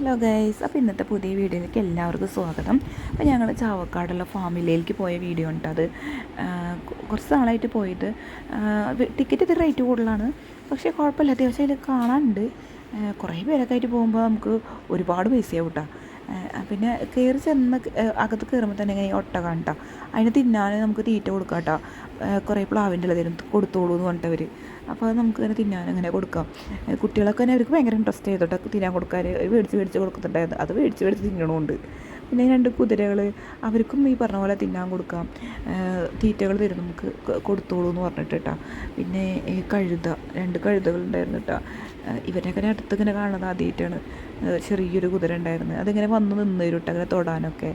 Hello guys അപ്പോൾ ഇന്നത്തെ പുതിയ വീഡിയോയിലേക്ക് എല്ലാവർക്കും സ്വാഗതം. അപ്പോൾ ഞങ്ങൾ ചാവക്കാടുള്ള ഫാമിലിയിലേക്ക് പോയ വീഡിയോ ഉണ്ട് അത്. കുറച്ച് നാളായിട്ട് പോയത്. ടിക്കറ്റ് ഇത് റേറ്റ് കൂടുതലാണ്. പക്ഷേ കുഴപ്പമില്ല. അത്യാവശ്യം അതിൽ കാണാനുണ്ട്. കുറേ പേരൊക്കെ ആയിട്ട് പോകുമ്പോൾ നമുക്ക് ഒരുപാട് പൈസയാവും കേട്ടോ പിന്നെ കയറി ചെന്ന് അകത്ത് കയറുമ്പോൾ തന്നെ ഇങ്ങനെ ഒട്ട കാണട്ടോ അതിന് തിന്നാൻ നമുക്ക് തീറ്റ കൊടുക്കാം കേട്ടോ കുറേ പ്ലാവിന്റെ ഇല കൊടുത്തോളൂ എന്ന് പറഞ്ഞിട്ടവർ അപ്പോൾ അത് നമുക്ക് തന്നെ തിന്നാൻ അങ്ങനെ കൊടുക്കാം. കുട്ടികളൊക്കെ തന്നെ അവർക്ക് ഭയങ്കര ഇൻട്രസ്റ്റ് ചെയ്തോട്ടെ തിന്നാൻ കൊടുക്കാൻ മേടിച്ച് മേടിച്ച് കൊടുക്കുന്നുണ്ടായിരുന്നു അത് മേടിച്ച് മേടിച്ച് തിന്നണമുണ്ട് പിന്നെ രണ്ട് കുതിരകൾ അവർക്കും ഈ പറഞ്ഞ പോലെ തിന്നാൻ കൊടുക്കാം. തീറ്റകൾ തരും നമുക്ക്. കൊടുത്തോളൂ എന്ന് പറഞ്ഞിട്ട് കേട്ടോ പിന്നെ ഈ കഴുത രണ്ട് കഴുതകളുണ്ടായിരുന്നു കേട്ടോ ഇവരൊക്കെ അടുത്ത് ഇങ്ങനെ കാണുന്നത് ആദ്യമായിട്ടാണ് ചെറിയൊരു കുതിര ഉണ്ടായിരുന്നത് അതിങ്ങനെ വന്ന് നിന്ന് തരും അങ്ങനെ തൊടാനൊക്കെ.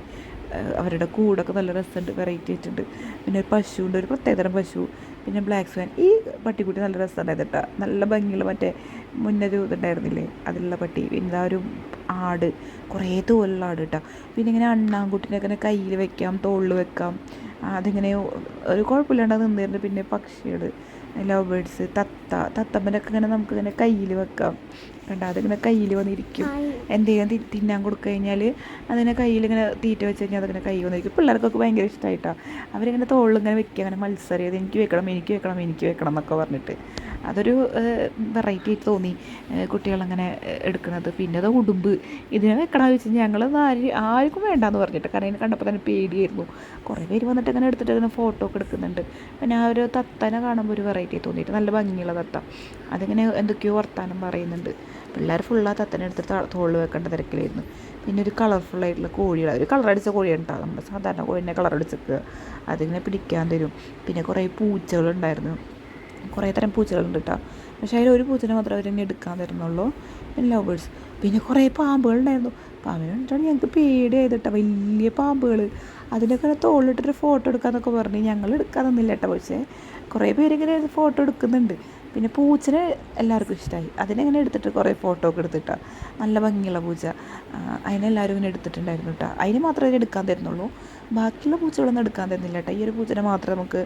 അവരുടെ കൂടൊക്കെ നല്ല രസമുണ്ട് വെറൈറ്റി ആയിട്ടുണ്ട്. പിന്നെ ഒരു പശുവിന്റെ ഒരു പ്രത്യേകതരം പശു. പിന്നെ ബ്ലാക്ക് സ്വാൻ ഈ പട്ടിക്കുട്ടി നല്ല രസമുണ്ടായിരുന്നു കേട്ടോ. നല്ല ഭംഗിയുള്ള മറ്റേ മുന്നൊരു ഇതുണ്ടായിരുന്നില്ലേ? അതിലുള്ള പട്ടി. പിന്നെ ഒരു ആട്. കുറേ തോലുള്ള ആട് കേട്ടോ. പിന്നെ ഇങ്ങനെ അണ്ണാൻകുട്ടിനെ ഇങ്ങനെ കയ്യിൽ വെക്കാം തോളിൽ വെക്കാം. അതിങ്ങനെ ഒരു കുഴപ്പമില്ലാണ്ട് നിന്നിരുന്നു. പിന്നെ പക്ഷികൾ ലവ് ബേഡ്സ് തത്ത തത്തമ്മനൊക്കെ ഇങ്ങനെ നമുക്ക് ഇങ്ങനെ കയ്യിൽ വെക്കാം. കണ്ട അതിങ്ങനെ കയ്യിൽ വന്നിരിക്കും. എന്തെങ്കിലും തിന്നാൻ കൊടുത്തു കഴിഞ്ഞാൽ അതിനെ കയ്യിൽ ഇങ്ങനെ തീറ്റ വെച്ച് കഴിഞ്ഞാൽ അതിങ്ങനെ കൈ വന്നിരിക്കും. പിള്ളേർക്കൊക്കെ ഭയങ്കര ഇഷ്ടമായിട്ടാണ് അവരിങ്ങനെ തോളിൽ ഇങ്ങനെ വെക്കുക അങ്ങനെ മത്സരം എനിക്ക് വെക്കണം എനിക്ക് വെക്കണം എനിക്ക് വെക്കണം എന്നൊക്കെ പറഞ്ഞിട്ട്. അതൊരു വെറൈറ്റി ആയിട്ട് തോന്നി. കുട്ടികളങ്ങനെ എടുക്കുന്നത് പിന്നെ അത് ഉടുമ്പ്. ഇതിനെ വെക്കണമെന്ന് വെച്ച് ഞങ്ങൾ ആര് ആർക്കും വേണ്ടാന്ന് പറഞ്ഞിട്ട് കാരണം ഇതിനെ കണ്ടപ്പോൾ തന്നെ പേടിയായിരുന്നു. കുറേ പേര് വന്നിട്ട് അങ്ങനെ എടുത്തിട്ട് അങ്ങനെ ഫോട്ടോ ഒക്കെ എടുക്കുന്നുണ്ട്. പിന്നെ ആ ഒരു തത്തനെ കാണുമ്പോൾ ഒരു വെറൈറ്റി തോന്നിയിട്ട് നല്ല ഭംഗിയുള്ള തത്ത. അതിങ്ങനെ എന്തൊക്കെയോ വർത്താനം പറയുന്നുണ്ട്. പിള്ളേർ ഫുള്ള് ആ തത്തനെ എടുത്തിട്ട് തോളിൽ വെക്കേണ്ട തിരക്കിലായിരുന്നു. പിന്നെ ഒരു കളർഫുൾ ആയിട്ടുള്ള കോഴികൾ ഒരു കളർ അടിച്ച കോഴിയാണ് കേട്ടോ നമ്മുടെ സാധാരണ കോഴിനെ കളർ അടിച്ചേക്കുക അതിങ്ങനെ പിടിക്കാൻ തരും. പിന്നെ കുറേ പൂച്ചകളുണ്ടായിരുന്നു. കുറേ തരം പൂച്ചകളുണ്ട് കേട്ടോ പക്ഷേ അതിൽ ഒരു പൂച്ചനെ മാത്രമേ അവർ എടുക്കാൻ തരുന്നുള്ളൂ. ലവ് ബേർഡ്സ് പിന്നെ കുറേ പാമ്പുകളുണ്ടായിരുന്നു പാമ്പിനെ കണ്ടിട്ടാണ് ഞങ്ങൾക്ക് പേടിയായത് കേട്ടോ വലിയ പാമ്പുകൾ. അതിനൊക്കെ തോളിലിട്ടൊരു ഫോട്ടോ എടുക്കാന്നൊക്കെ പറഞ്ഞ് ഞങ്ങൾ എടുക്കാൻ തന്നില്ല കേട്ടോ പക്ഷേ കുറേ പേരിങ്ങനെ ഫോട്ടോ എടുക്കുന്നുണ്ട്. പിന്നെ പൂച്ചനെ എല്ലാവർക്കും ഇഷ്ടമായി അതിനെങ്ങനെ എടുത്തിട്ട് കുറേ ഫോട്ടോ ഒക്കെ എടുത്തിട്ടാ. നല്ല ഭംഗിയുള്ള പൂച്ച. അതിനെല്ലാവരും ഇങ്ങനെ എടുത്തിട്ടുണ്ടായിരുന്നു കേട്ടോ. അതിന് മാത്രമേ എടുക്കാൻ തരുന്നുള്ളൂ. ബാക്കിയുള്ള പൂച്ചകളൊന്നും എടുക്കാൻ തരുന്നില്ല കേട്ടോ. ഈ ഒരു പൂച്ചനെ മാത്രമേ നമുക്ക്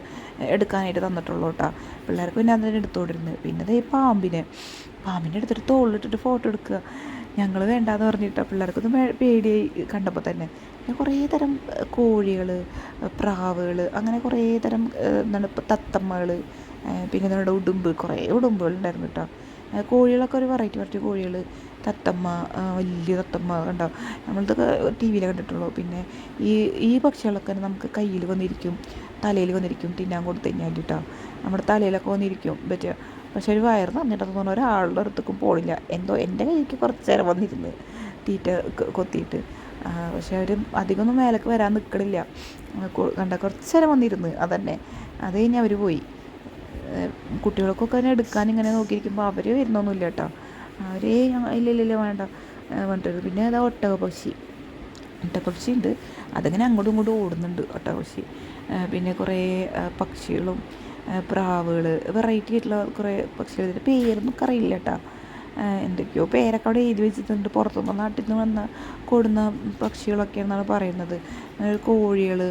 എടുക്കാനായിട്ട് തന്നിട്ടുള്ളൂ കേട്ടോ. പിള്ളേർക്ക് പിന്നെ അതിനെ എടുത്തോണ്ടിരുന്നത് പിന്നെ അതേ പാമ്പിനെ. പാമ്പിനെ എടുത്തിട്ട് തോളിലിട്ടിട്ട് ഫോട്ടോ എടുക്കുക. ഞങ്ങൾ വേണ്ടാന്ന് പറഞ്ഞിട്ട് പിള്ളേർക്കൊന്നും പേടിയായി കണ്ടപ്പോൾ തന്നെ. പിന്നെ കുറേ തരം കോഴികൾ പ്രാവുകൾ അങ്ങനെ കുറേ തരം എന്താണ് തത്തമ്മകൾ പിന്നെ നമ്മുടെ ഉടുമ്പ് കുറേ ഉടുമ്പുകൾ ഉണ്ടായിരുന്നു കേട്ടോ കോഴികളൊക്കെ ഒരു വെറൈറ്റി വെറൈറ്റി കോഴികൾ. തത്തമ്മ വലിയ തത്തമ്മ കണ്ടോ? നമ്മളിതൊക്കെ ടി വിയിൽ കണ്ടിട്ടുള്ളൂ. പിന്നെ ഈ ഈ പക്ഷികളൊക്കെ നമുക്ക് കയ്യിൽ വന്നിരിക്കും തലയിൽ വന്നിരിക്കും തിന്നാൻ കൊടുത്തു കഴിഞ്ഞാൽ കേട്ടോ. നമ്മുടെ തലയിലൊക്കെ വന്നിരിക്കും. പറ്റുക പക്ഷെ ഒരു വയറ് നിറഞ്ഞിട്ടെന്ന് പറഞ്ഞാൽ ഒരാളുടെ അടുത്തേക്കും പോളില്ല എന്തോ എന്റെ കയ്യിലേക്ക് കുറച്ച് നേരം വന്നിരുന്ന് തീറ്റ കൊത്തിയിട്ട്. പക്ഷെ അവർ അധികമൊന്നും മേലേക്ക് വരാൻ നിൽക്കണില്ല കണ്ട? കുറച്ച് നേരം വന്നിരുന്ന് അതന്നെ. അത് കഴിഞ്ഞ് അവർ പോയി. കുട്ടികൾക്കൊക്കെ അതിനെ എടുക്കാൻ ഇങ്ങനെ നോക്കിയിരിക്കുമ്പോൾ അവർ വരുന്നൊന്നുമില്ല കേട്ടോ. അവർ ഇല്ല ഇല്ല ഇല്ല വേണ്ട. വേണ്ടത് പിന്നെ അതാ ഒട്ടകപക്ഷി ഒട്ടകപക്ഷി ഉണ്ട്. അതങ്ങനെ അങ്ങോട്ടും ഇങ്ങോട്ടും ഓടുന്നുണ്ട് ഒട്ടകപക്ഷി പക്ഷി പിന്നെ കുറേ പക്ഷികളും പ്രാവുകൾ വെറൈറ്റി ആയിട്ടുള്ള കുറേ പക്ഷികൾ ഇതിന്റെ പേരൊന്നും അറിയില്ല കേട്ടോ. എന്തൊക്കെയോ പേരൊക്കെ അവിടെ എഴുതി വെച്ചിട്ടുണ്ട്. പുറത്തുനിന്ന് നാട്ടിൽ നിന്ന് വന്ന കൂടുന്ന പക്ഷികളൊക്കെയാണെന്നാണ് പറയുന്നത്. കോഴികൾ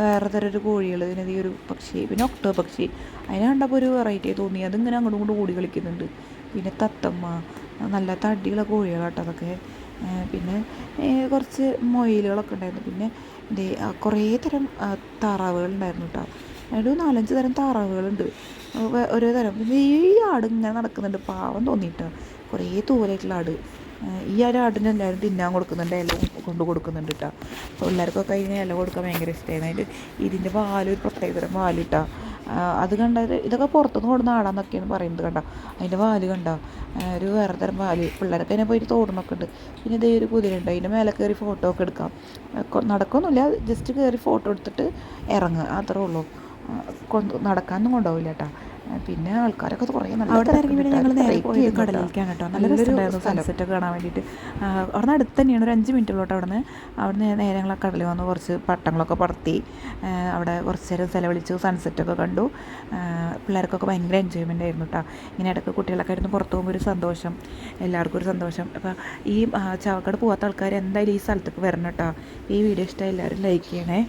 വേറെ തരം ഒരു കോഴികൾ പിന്നെ ഈ ഒരു പക്ഷി പിന്നെ ഒക്ടോ പക്ഷി. അതിനെ കണ്ടപ്പോൾ ഒരു വെറൈറ്റി തോന്നി. അതിങ്ങനെ അങ്ങോട്ടും ഇങ്ങോട്ടും ഓടി കളിക്കുന്നുണ്ട്. പിന്നെ തത്തമ്മ നല്ല തടിയുള്ള കോഴികളാട്ടോ അതൊക്കെ. പിന്നെ കുറച്ച് മൊയിലുകളൊക്കെ ഉണ്ടായിരുന്നു. പിന്നെ കുറേ തരം താറാവുകൾ ഉണ്ടായിരുന്നു കേട്ടോ ഒരു നാലഞ്ച് തരം താറാവുകളുണ്ട്. ഓരോ തരം. പിന്നെ ഈ ആട് ഇങ്ങനെ നടക്കുന്നുണ്ട്. പാവം തോന്നിയിട്ട്. കുറേ തൂവലായിട്ടുള്ള ആട്. ഈ ഒരു ആടിന് എല്ലാവരും തിന്നാൻ കൊടുക്കുന്നുണ്ട്. ഇല കൊണ്ട് കൊടുക്കുന്നുണ്ട് കേട്ടോ പിള്ളേർക്കൊക്കെ അതിന് ഇല കൊടുക്കാൻ ഭയങ്കര ഇഷ്ടമായിരുന്നു അതിന്റെ ഇതിന്റെ പാൽ ഒരു പ്രത്യേകതരം പാൽ കിട്ടുക അത് കണ്ടാൽ ഇതൊക്കെ പുറത്തുനിന്ന് കൊടുന്ന ആടാന്നൊക്കെയാണ് പറയുന്നത് കണ്ട. അതിന്റെ പാൽ കണ്ട. ഒരു വേറെ തരം പാൽ പിള്ളേരൊക്കെ അതിനെ പോയിട്ട് തോടുന്നൊക്കെ ഉണ്ട്. പിന്നെ ഇതേ ഒരു കുതിര ഉണ്ട് അതിന്റെ മേലെ കയറി ഫോട്ടോ ഒക്കെ എടുക്കാം. നടക്കൊന്നുമില്ല. ജസ്റ്റ് കയറി ഫോട്ടോ എടുത്തിട്ട് ഇറങ്ങുക. അത്രേ ഉള്ളൂ. കൊണ്ട് നടക്കാനൊന്നും കൊണ്ടുപോകില്ല കേട്ടോ. പിന്നെ ആൾക്കാരൊക്കെ കുറേ നല്ല അവിടെ ഇറങ്ങി പിന്നെ ഞങ്ങൾ നേരെ പോയി കടലിലേക്കാണ് കേട്ടോ. നല്ല നല്ലൊരു. സൺസെറ്റ് കാണാൻ വേണ്ടിയിട്ട്. അവിടെ നിന്ന് അടുത്ത് തന്നെയാണ് ഒരു അഞ്ച് മിനിറ്റുള്ളോട്ട് അവിടെ നിന്ന് അവിടെ നിന്ന് നേരെ ഞങ്ങൾ കടലിൽ വന്ന് കുറച്ച് പട്ടങ്ങളൊക്കെ പറത്തി അവിടെ കുറച്ച് നേരം ചെലവഴിച്ചു സൺസെറ്റൊക്കെ കണ്ടു. പിള്ളേർക്കൊക്കെ ഭയങ്കര എൻജോയ്മെന്റ് ആയിരുന്നു കേട്ടോ. ഇങ്ങനെ ഇടയ്ക്ക് കുട്ടികളൊക്കെ ആയിരുന്നു പുറത്ത് പോകുമ്പോൾ ഒരു സന്തോഷം. എല്ലാവർക്കും ഒരു സന്തോഷം. അപ്പോൾ ഈ ചാവക്കാട് പോകാത്ത ആൾക്കാർ എന്തായാലും ഈ സ്ഥലത്തേക്ക് വരണം കേട്ടോ. ഈ വീഡിയോ ഇഷ്ടമായി എല്ലാവരും ലൈക്ക് ചെയ്യണേ.